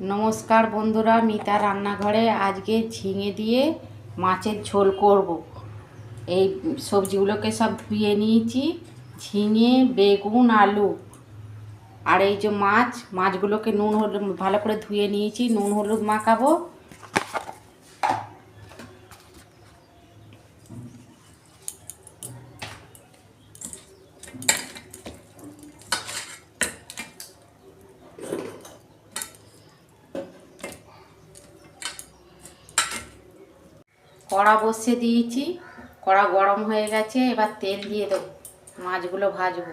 নমস্কার বন্ধুরা, মিতা রান্নাঘরে আজকে ঝিঙে দিয়ে মাছের ঝোল করব। এই সবজিগুলোকে সব ধুয়ে নিয়েছি, ঝিঙে, বেগুন, আলু আর এই যে মাছ, মাছগুলোকে নুন হলুদ, ভালো করে ধুয়ে নিয়েছি, নুন হলুদ মাখাবো কড়া বসিয়ে দিয়েছি। কড়া গরম হয়ে গেছে এবার তেল দিয়ে দেবো মাছগুলো ভাজবো।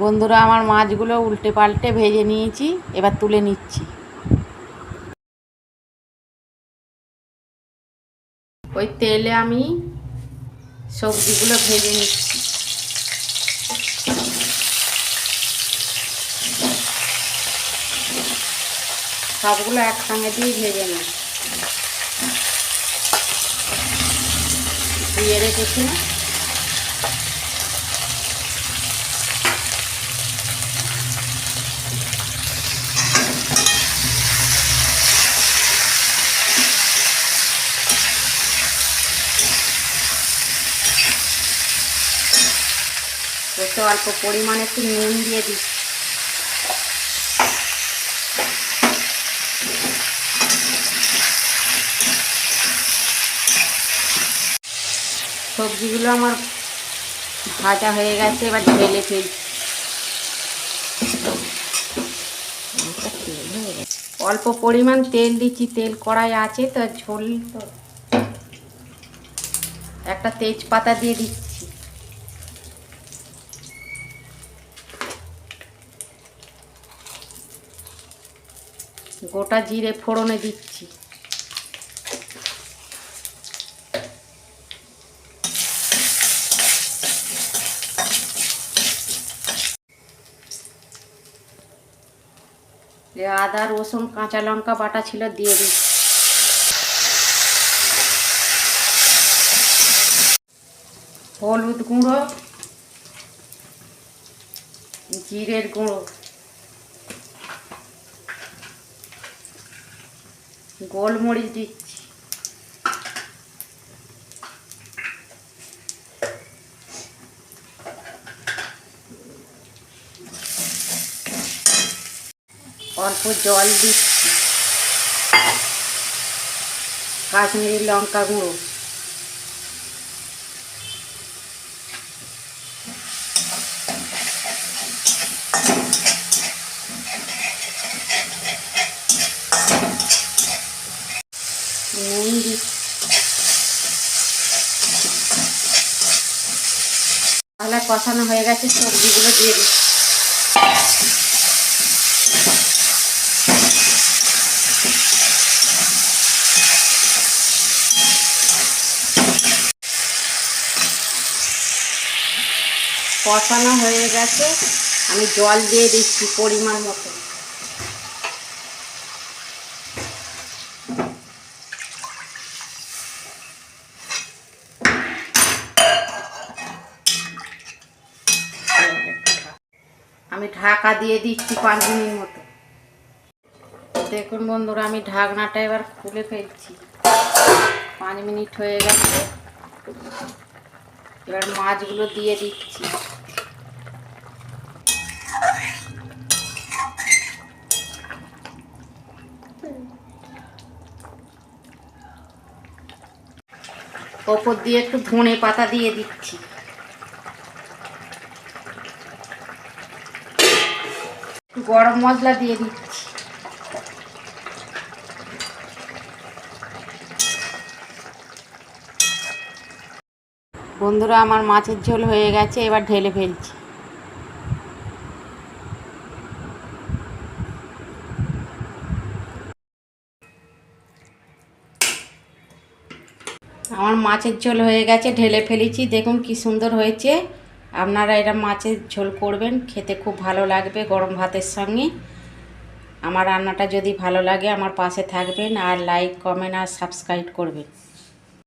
বন্ধুরা, আমার মাছগুলো উল্টে পাল্টে ভেজে নিয়েছি, এবার তুলে নিচ্ছি। ওই তেলে আমি সবজিগুলো ভেজে নিচ্ছি। সবগুলো একসঙ্গে দিয়ে ভেজে নেব। দিয়ে রেখেছি একটু অল্প পরিমাণে একটু নুন দিয়ে দিই। সবজিগুলো আমার ভাজা হয়ে গেছে, এবার ঢেলে ফেলছি অল্প পরিমাণ তেল দিচ্ছি, তেল কড়াই আছে, তো ঝোল তো। একটা তেজপাতা দিয়ে দিচ্ছি। গোটা জিরে ফোড়নে দিচ্ছি। আদা, রসুন, কাঁচা লঙ্কা বাটা ছিল, দিয়ে দিচ্ছি। হলুদ গুঁড়ো, জিরের গুঁড়ো। গোলমরিচ দিচ্ছি। অল্প জল দিচ্ছি। কাশ্মীরি লঙ্কা গুঁড়ো। নুন তাহলে কষানো হয়ে গেছে সবজিগুলো দিয়ে দিচ্ছি কষানো হয়ে গেছে আমি জল দিয়ে দিচ্ছি পরিমাণ মতো আমি ঢাকা দিয়ে দিচ্ছি পাঁচ মিনিট মতো। দেখুন বন্ধুরা, আমি ঢাকনাটা এবার খুলে ফেলছি। পাঁচ মিনিট হয়ে গেছে। এবার মাছগুলো দিয়ে দিচ্ছি। ওপর দিয়ে একটু ধনে পাতা দিয়ে দিচ্ছি। গরম মশলা দিয়ে দিচ্ছি। বন্ধুরা, আমার মাছের ঝোল হয়ে গেছে, এবার ঢেলে ফেলছি। আমার মাছের ঝোল হয়ে গেছে, ঢেলে ফেলেছি, দেখুন কি সুন্দর হয়েছে। আপনারা এটা মাছের ঝোল করবেন, খেতে খুব ভালো লাগবে গরম ভাতের সঙ্গে। আমার রান্নাটা যদি ভালো লাগে, আমার পাশে থাকবেন আর লাইক কমেন্ট আর সাবস্ক্রাইব করবেন।